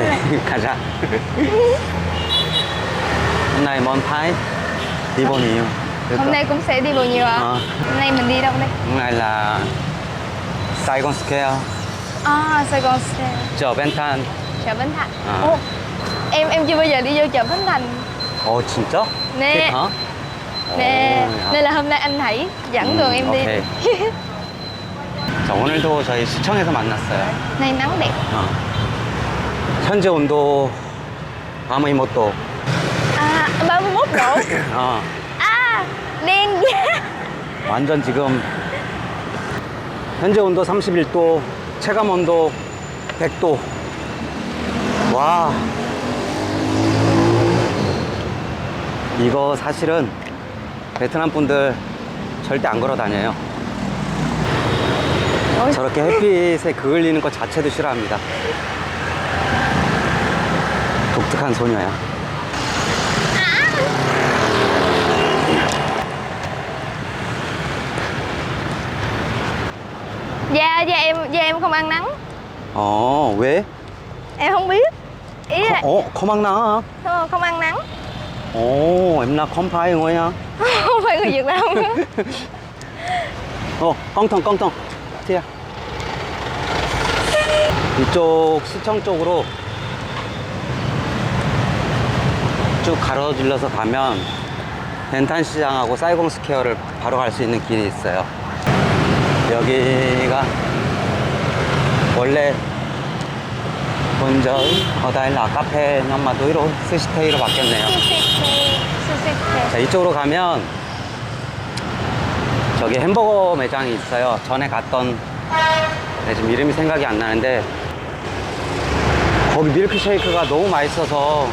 오케이 가자 hôm nay món Thái đi bao nhiêu Được Hôm không? nay cũng sẽ đi bao nhiêu ạ? Ờ. Hôm nay mình đi đâu đây? hôm nay là Saigon Square À, Sài Gòn Square, chợ Bên Thanh chợ Bến Thành. À. Ồ, em em chưa bao giờ đi vô chợ Bến Thành 오 진짜? nè. hả? Nè, 오, nên là hôm nay anh hãy dẫn đường em đi. 오케이. 자, 오늘도 저희 시청에서 만났어요. Nay nắng đẹp. 어. 현재 온도 아무 이모또. À, 31 độ. 어. À, đen quá. 완전 지금 현재 온도 31도, 체감 온도 100도. 와. 이거 사실은 베트남 분들 절대 안 걸어 다녀요. 저렇게 햇빛에 그을리는 것 자체도 싫어합니다. 독특한 소녀야. da da em da em không ăn nắng. 어, 왜? Em không biết. Ý là 어, 커망나. không, không ăn nắng. 오, 엠나 컴파이 뭐야? không phải người Việt Nam. 어, 깡통, 깡통. 티야. 이쪽 시청 쪽으로 쭉 가로질러서 가면 벤탄 시장하고 사이공 스퀘어를 바로 갈 수 있는 길이 있어요. 여기가 원래 본저 어다일라 카페 넘마 도 이로 스시테이로 바뀌었네요. 자, 이쪽으로 가면 저기 햄버거 매장이 있어요. 전에 갔던 네, 지금 이름이 생각이 안 나는데 거기 밀크쉐이크가 너무 맛있어서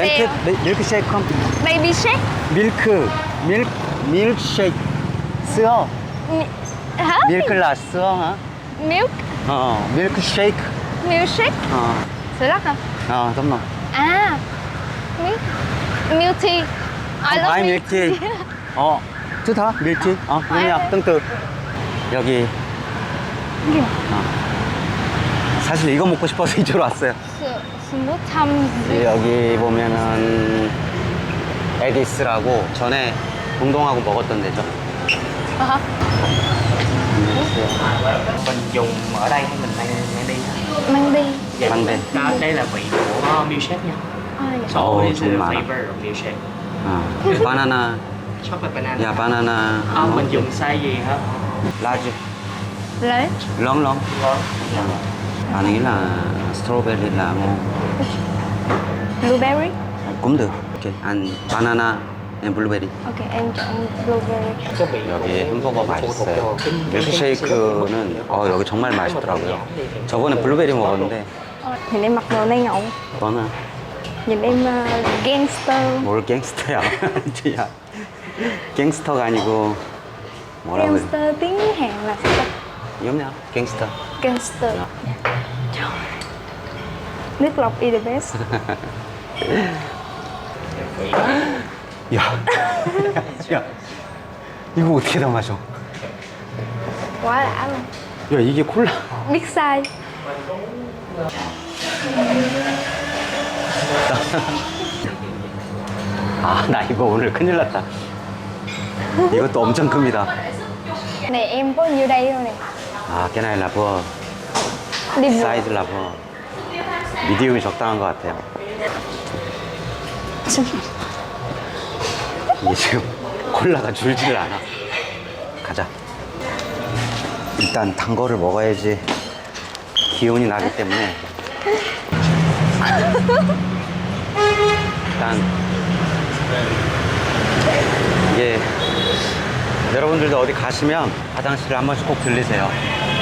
멘트 세요. 미- 밀크 쉐이크 한- Baby shake. 밀크 밀 밀크 쉐이크 쓰어 Mi- Hả? 밀크라 쓰어 Milk. 어 밀크 쉐이크 Milk shake. 어 Sữa lắc hả? 어, 잠깐만 milk. Milk tea. I love 아이 밀티. 어 좋다 밀티 어 그냥 뜬뜨 여기 Kìa, 어. 사실 이거 먹고 싶어서 이쪽으로 왔어요 smooth thăm. 여기 보면은 에디스라고 전에 운동하고 먹었던 데죠. Ờ hả? mình dùng ở đây hay mình mang mang đi Mang đi. dạ. Mang đi. đó đây là vị của milkshake nha À, dạ. so Ồ, this is the cũng mà. flavor of milkshake 아, 바나나, chocolate banana 야 바나나, Ờ, mình dùng size gì hả 라지, Lấy. 렁렁. Blueberry. cũng được. Ok, anh banana and blueberry. Ok, em chọn blueberry. cái vị 여기 햄버거 맛있어요. vào cái- 밀크쉐이크는 어 여기 정말 맛있더라고요. 저번에 블루베리 먹었는데 Ờ, Nhìn em mặc đồ nay ngậu. 너는 Nhìn em uh, gangster. 뭘 갱스터야? 야, 갱스터가 아니고 뭐라고 해? Gangster tiếng Hàn là sao ta? giống nhau gangster Gangster. Dạ. Trời. Nước lọc is the best. 야, 야, 이거 어떻게 다 마셔? Quá đã luôn. 야, 이게 콜라. Biết sai. 아, 나 이거 오늘 큰일 났다. 이것도 엄청 큽니다. Này em có nhiêu đây thôi nè. 아, Đi vừa. 사이즈 vừa 미디움이 적당한 것 같아요. 이게 지금 콜라가 줄지를 않아. 가자. 일단 단 거를 먹어야지 기운이 나기 때문에. 일단 이게 여러분들도 어디 가시면 화장실을 한 번씩 꼭 들리세요.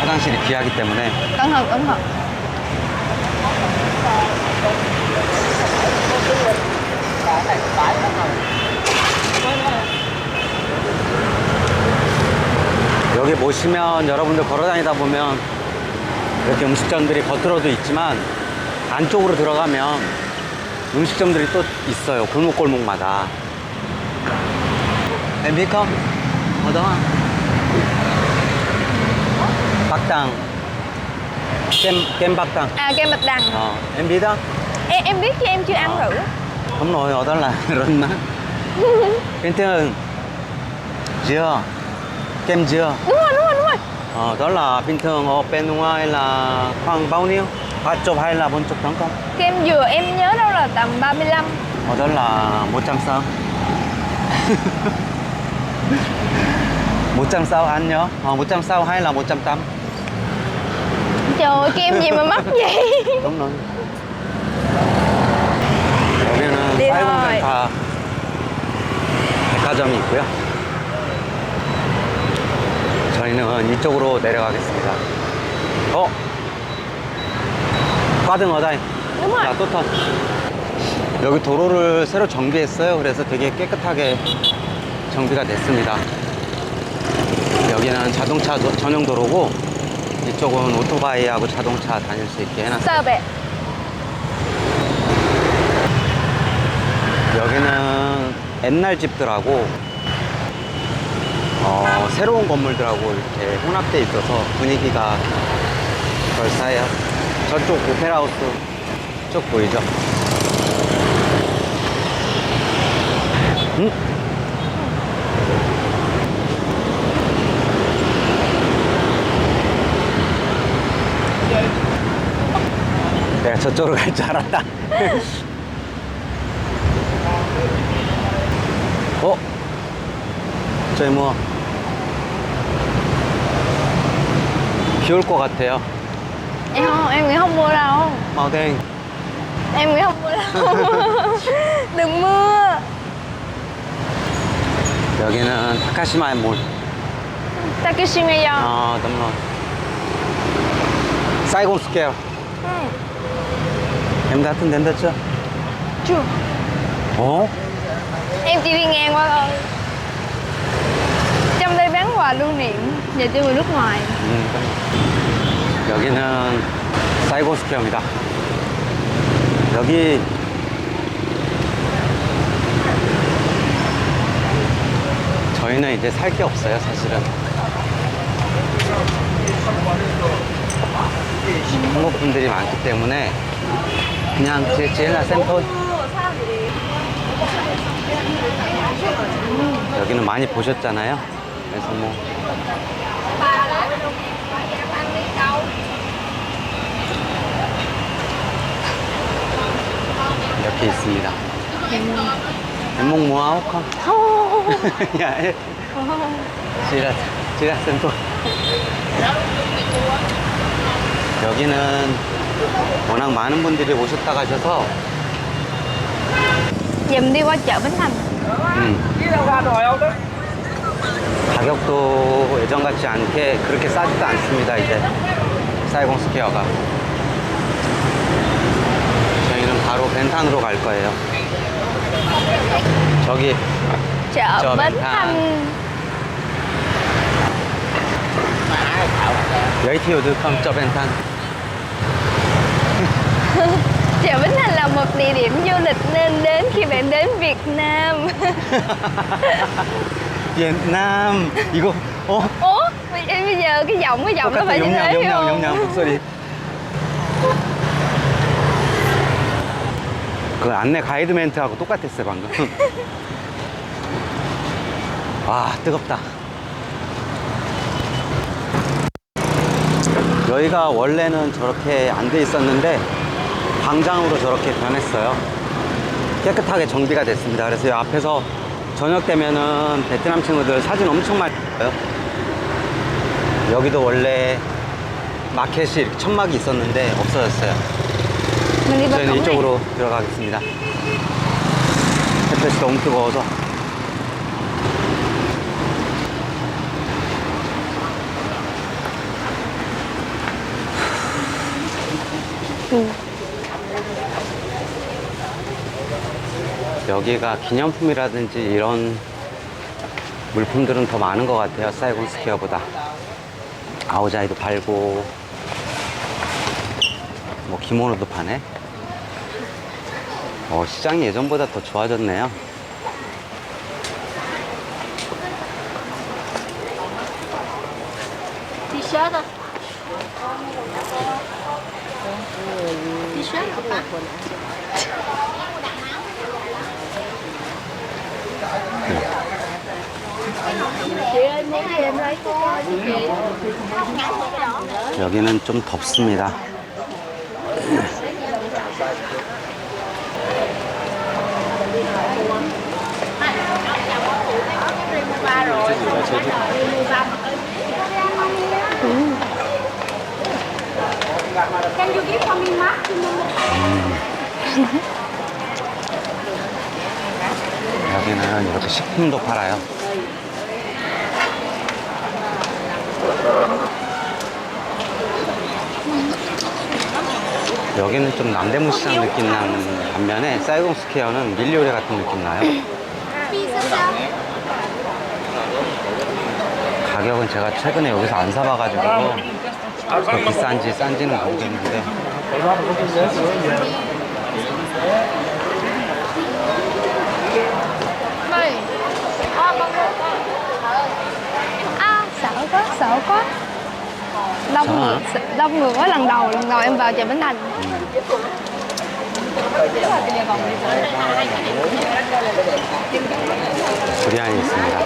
화장실이 귀하기 때문에 cẩn thận. 여기 보시면 여러분들 걸어 다니다 보면 이렇게 음식점들이 겉으로도 있지만 안쪽으로 들어가면 음식점들이 또 있어요. 골목골목마다. Ở đó. Bắc Tăng. Kem kem bạc tàng À kem bạch đằng. ờ, em biết đó. Em em biết chứ em chưa ăn thử. không nổi ở đó là rừng mà bình thường dưa. Kem dưa. Đúng rồi, đúng rồi, đúng rồi. ờ, đó là bình thường ở bên ngoài là khoảng bao nhiêu? Ba chục hay là bốn chục tấn không? Kem dừa em nhớ đâu là tầm 35. ở đó là một trăm sáu. Một trăm sáu anh nhớ. Ờ, một trăm sáu hay là một trăm tám Trời kem gì mà mắc vậy? đúng rồi 여기는 네, 사이공 센터 백화점이 있고요 저희는 이쪽으로 내려가겠습니다 어? 과등 어다이 Đúng rồi. 또 턴. 여기 도로를 새로 정비했어요. 그래서 되게 깨끗하게 정비가 됐습니다. 여기는 자동차 도- 전용 도로고 이쪽은 오토바이하고 자동차 다닐 수 있게 해놨어요. Vậy? 여기는 옛날 집들하고 어, 새로운 건물들하고 이렇게 혼합돼 있어서 분위기가 그럴싸해요. 저쪽 오페라 하우스 쭉 보이죠? 음? 내가 저쪽으로 갈 줄 알았다. 어? 저희 뭐, 비 올 것 같아요. Em không, em nghĩ không mưa đâu. 아, 네. Em nghĩ không mưa đâu. Đừng mưa. 여기는 타카시마의 몰. Takashimaya. 아, 너무. 사이곤 스퀘어. Ừ. em đã từng đến đó chưa? Chưa. 어? Em chỉ đi ngang qua thôi. Trong đây bán quà lưu niệm dành cho người nước ngoài. 음, 여기는 사이곤 스퀘어입니다. 여기 저희는 이제 살 게 없어요, 사실은. 한국 분들이 많기 때문에 그냥 제 제나 센터 여기는 많이 보셨잖아요. 그래서 뭐 이렇게 있습니다. 엠몽 모아오 컴. Không. 야, 에. 지라, 지라 센터. 여기는 워낙 많은 분들이 오셨다 가셔서 Dùm đi qua chợ Bến Thành. 음, 가격도 예전 같지 않게 그렇게 싸지도 않습니다 이제 사이공 스퀘어가 저희는 바로 벤탄으로 갈 거예요 저기 Chợ Chợ Bến Bến Thành. Thành. 여이티오드 컴저 벤탄 Chợ Bến Thành là một địa điểm du lịch nên đến khi bạn đến Việt Nam. 베트남 이거 어? Ủa, bây giờ cái giọng cái giọng nó phải như thế 용량 không? 용량 목소리 그 안내 가이드 멘트하고 똑같았어요 방금 와 뜨겁다 여기가 원래는 저렇게 안 돼 있었는데 광장으로 저렇게 변했어요 깨끗하게 정비가 됐습니다 그래서 이 앞에서 저녁 되면은 베트남 친구들 사진 엄청 많이 찍어요 여기도 원래 마켓이 천막이 있었는데 없어졌어요. Bên 저희는. 이쪽으로 들어가겠습니다. 햇볕이 너무 뜨거워서. 여기가 기념품이라든지 이런 물품들은 더 많은 것 같아요. 사이곤 스퀘어보다. 아오자이도 팔고, 뭐 기모노도 파네. 어, 시장이 예전보다 더 좋아졌네요. Muốn gì 여기는 좀 덥습니다. 여기는 이렇게 식품도 팔아요. 여기는 좀 남대문 시장 느낌 나는 반면에 쌀국 스퀘어는 밀요리 같은 느낌 나요. 가격은 제가 최근에 여기서 안 사봐가지고 더 비싼지 싼지는 모르겠는데 À, sợ quá, sợ quá Đông người, đông người quá lần đầu, lần đầu em vào chợ Bến Thành 두리안이 있습니다.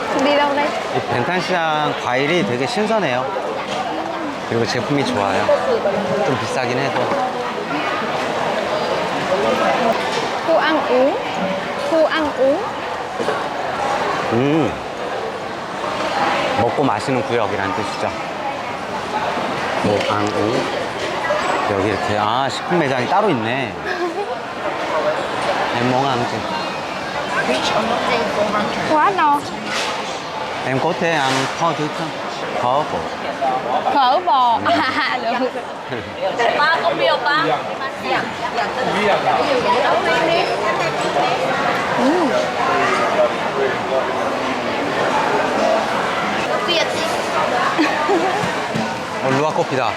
이 벤탄시장 과일이 되게 신선해요. 그리고 제품이 좋아요. 좀 비싸긴 해도 ăn uống 음 먹고 마시는 구역이라는 뜻이죠. 뭐앙우 여기 이렇게 아 식품 매장이 따로 있네. 엠몽앙지. Quá no Em có thể ăn kho thứ không? Kho của Phở bò À, được ba có biểu ba Việt thì 어, 루아 커피다.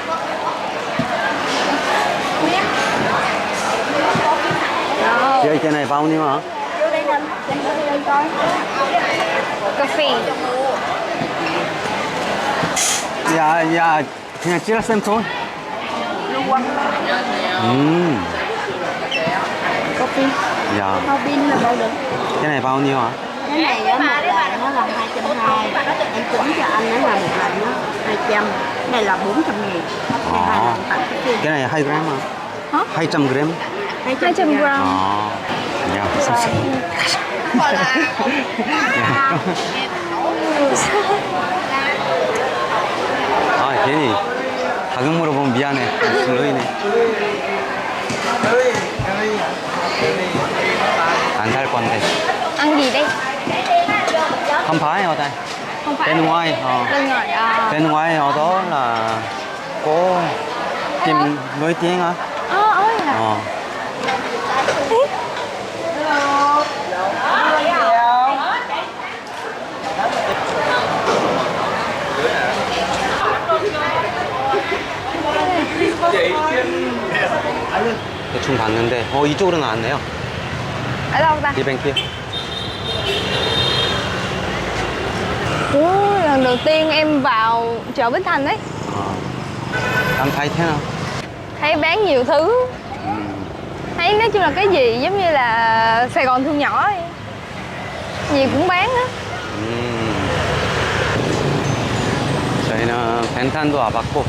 chơi chơi này bao nhiêu hả cà phê dạ dạ. Nhà chị xem thôi. Uhm. cà phê dạ. Bao pin là bao được cái này bao nhiêu hả cái này ở một lần nó là hai trăm hai. Em cuốn cho anh nó là một lần nó hai trăm. Này là bốn trăm nghìn. Cái này hai tặng gram hả? Hai trăm gram. 200 gram 아, 야, 섭섭. 아, 괜히 가격 물어보면 미안해. 슬로이네. 안 살 건데. Ăn gì đây? Không phải ở đây. Không phải Bên ngoài, ờ. Bên ngoài à Bên ngoài ở đó là có tiệm nổi tiếng á. Ờ, ôi à Ờ. 대충 봤는데 어 이쪽으로 나왔네요 Ở đâu ta? 이벤트 Ủa, lần đầu tiên em vào chợ Bến Thành đấy 어. 난 thấy thế nào Thấy bán nhiều thứ Thấy nói chung là cái gì giống như là Sài Gòn thu nhỏ vậy Gì cũng bán á 음. 저희는 벤탄도 와봤고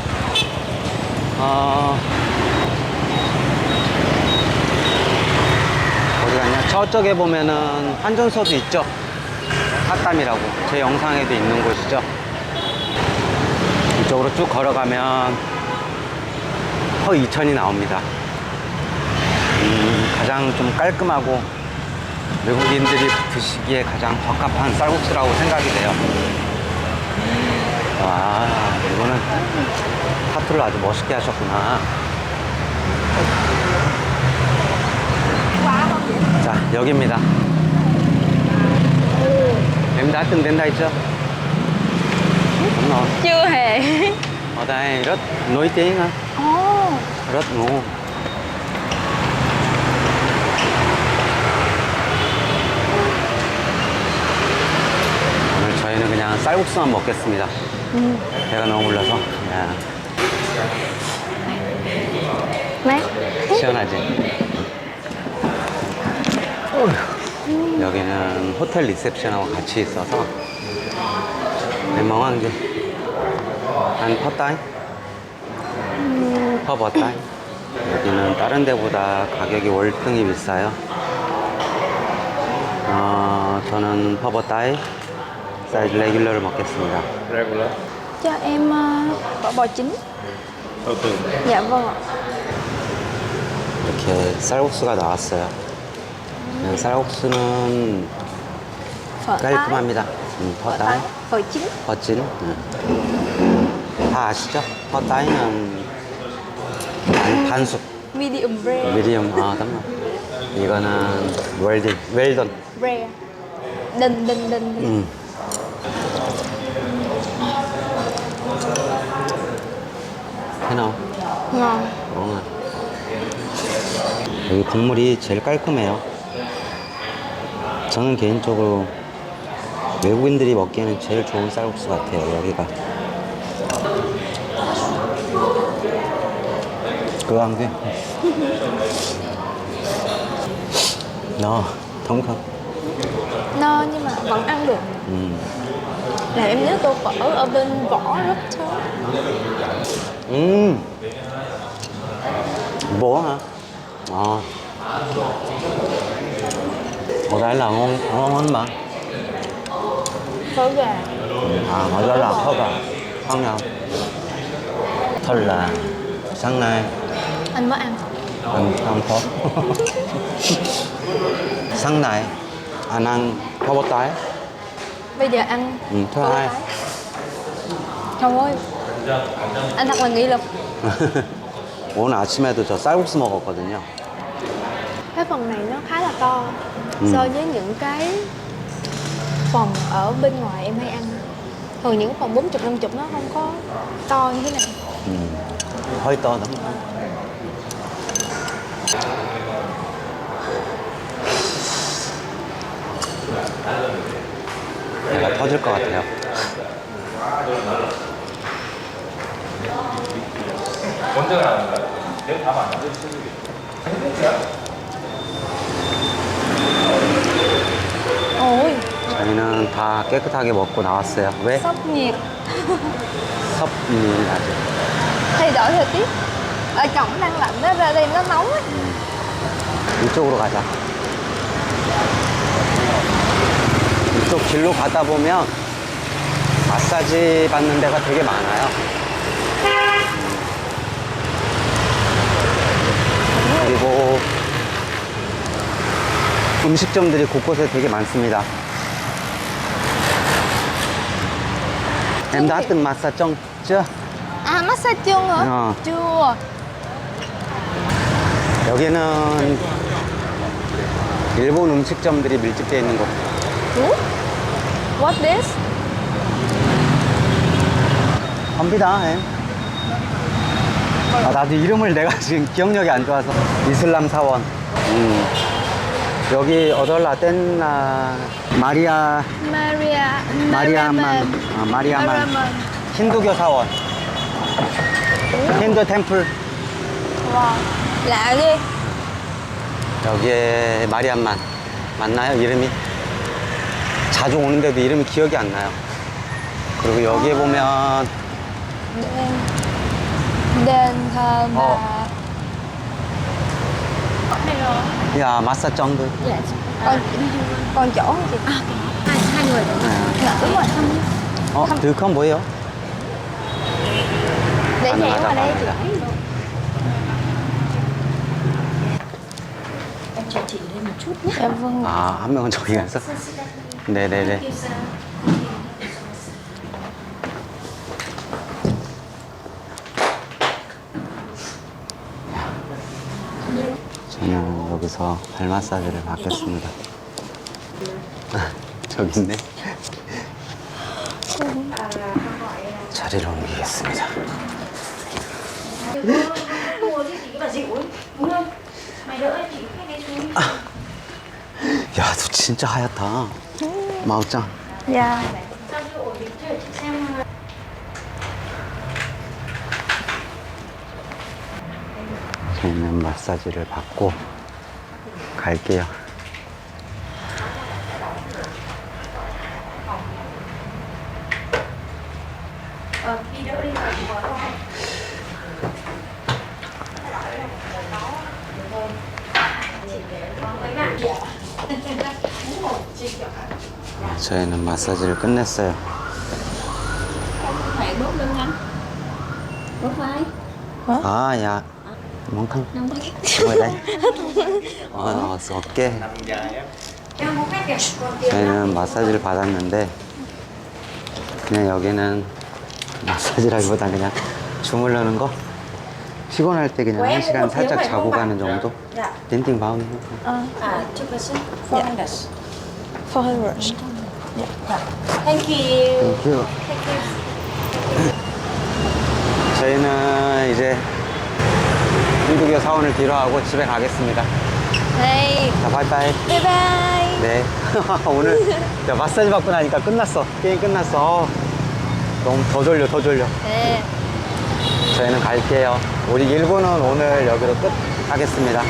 어, 어디 갔냐 저쪽에 보면은 환전소도 있죠 핫담이라고 제 영상에도 있는 곳이죠 이쪽으로 쭉 걸어가면 허 이천이 나옵니다 음, 가장 좀 깔끔하고 외국인들이 드시기에 가장 적합한 쌀국수라고 생각이 돼요. 와, 이거는 타투를 아주 멋있게 하셨구나. 자, 여기입니다. em đã từng đến đây chưa? Hề Ở đây rất nổi tiếng, á, Ồ rất ngon. 오늘 저희는 그냥 쌀국수만 먹겠습니다. 배가 너무 불러서. 야. Mát 시원하지? 여기는 호텔 리셉션하고 같이 있어서 맹멍한 게. 한 퍼따이? 퍼버따이? 여기는 다른 데보다 가격이 월등히 비싸요. 어, 저는 퍼버따이 사이즈 레귤러를 먹겠습니다. regular Cho em uh, bò chín. tư Dạ vâng ạ. 이렇게 쌀국수가 나왔어요. 네, 쌀국수는. 깔끔합니다. 음, 퍼따이. 퍼진. 음. 다 아시죠? 퍼따이는 반, 반숙, Medium rare. 미디엄, 아, 잠깐. 이거는 웰든, 웰던. Đinh đinh. 음. 해나 Ngon. 어. 여기 국물이 제일 깔끔해요. 저는 개인적으로 외국인들이 먹기에는 제일 좋은 쌀국수 같아요, 여기가. 그거 한 개. 너, 통카. No nhưng mà vẫn ăn được. 음. Là em nhớ tô phở ở bên vỏ rất thơm. 음. Bố hả? Ờ. Ở đây là ngon, ngon hơn mà. Phở gà. À, ở đây là phở gà. Khác nhau. Thật là sáng nay Anh mới ăn. ăn ăn phở. sáng nay anh ăn phở bò tái. Bây giờ ăn Ừ, thứ phở hai. tái. Trời ơi. Anh thật là nghị lực. 오늘 아침에도 저 쌀국수 먹었거든요. Cái phần này nó khá là to Ừ. so với những cái phần ở bên ngoài em hay ăn. Thường những cái phần 40 50 nó không có to như thế này. 음, hơi to lắm. 내가 터질 것 같아요. Ôi, 저희는 다 깨끗하게 먹고 나왔어요. 왜? sốc nhiệt. 섭님 아직. Thay đổi thời tiết. Ở cổng đang lạnh đó, ra đây nó nóng á. 이쪽으로 가자. 이쪽 길로 가다 보면 마사지 받는 데가 되게 많아요. 그리고 음식점들이 곳곳에 되게 많습니다. Em đã từng massage trong chưa? À, massage chân hả? Ờ. Chưa. 여기는 일본 음식점들이 밀집되어 있는 곳. Ủa? What this? 컴비다, 엠. 아, 나도 이름을 내가 지금 기억력이 안 좋아서. 이슬람 사원. 음. 여기 어덜라 땐나 마리아 Maria. 마리아만 아, 마리아만. 힌두교 사원. 힌두 템플. Lạ ghê. 여기에 마리아만 맞나요? 이름이? 자주 오는데도 이름이 기억이 안 나요. 그리고 여기에 보면 Đền. Đền thờ bà. Ờ. 야 마사 정글. Dạ. Con, con chỗ không chị? À, hai, hai người. Dạ, đúng rồi. 어, 들컴 뭐예요? Để nhảy 가능하다, qua đây chị. 가능하다. em cho chị lên một chút nhé Dạ vâng. 아, 한 명은 저기 가서. 네 네 네. 저는 여기서 발 마사지를 받겠습니다. 아, 저기 있네. 자리를 옮기겠습니다. 야, 너 진짜 하얗다. 마우짱. Dạ. 저희는 마사지를 받고 갈게요. 저희는 마사지를 끝냈어요. 아, 야. Ngồi đây. 어, 어깨. 저희는 마사지를 받았는데, 그냥 여기는 마사지라기보다 그냥 주물르는 거? 피곤할 때 그냥 한 시간 살짝 자고 가는 정도? 띵띵 바운. À, two percent Four hundred For her rush. Thank you 땡큐. 저희는 이제 한국의 사원을 뒤로하고 집에 가겠습니다. Đây, 자, 바이바이. bye. 네. 오늘 야, 마사지 받고 나니까 끝났어. 게임 끝났어. 어, 너무 더 졸려, 더 졸려. 네. 저희는 갈게요. 우리 일부는 오늘 여기로 끝 하겠습니다.